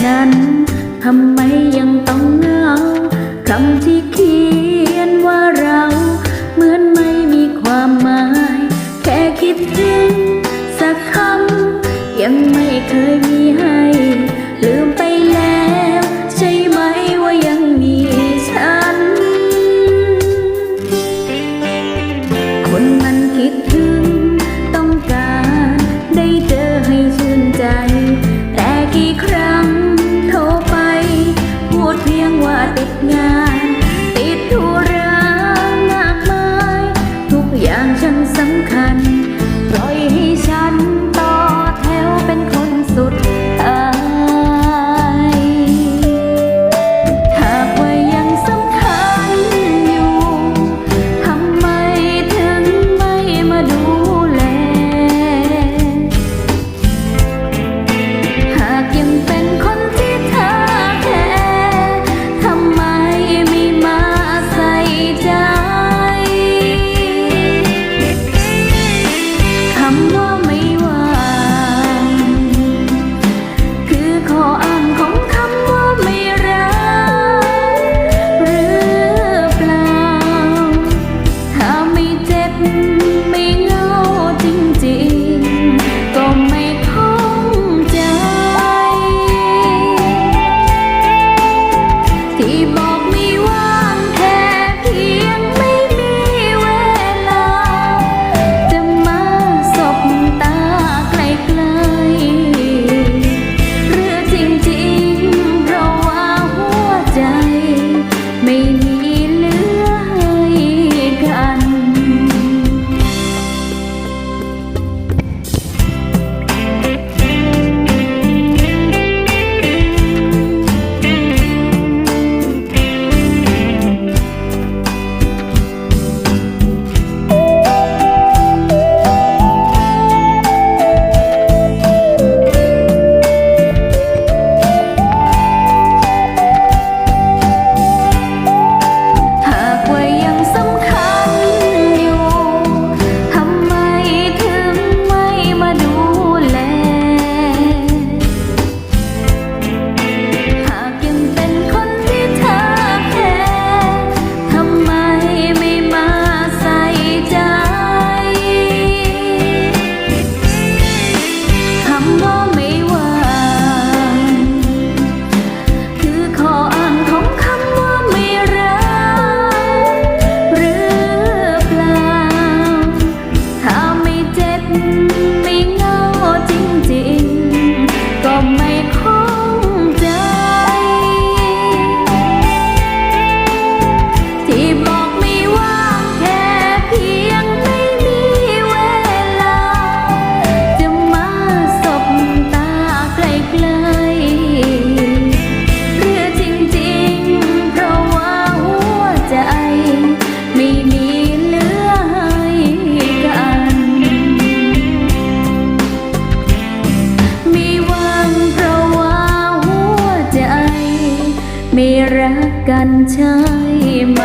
ฉัน ทำไมยังต้องเงาคำที่เขียนว่าเรา เหมือนไม่มีความหมาย แค่คิดถึงสักคำยังไม่เคยมีให้ ลืมไปแล้ว ใช่ไหมว่ายังมีฉัน คนมันคิดถึงต้องการ ได้เจอให้ชื่นใจ แต่กี่ครั้ง ไม่รักกันใช่ไหม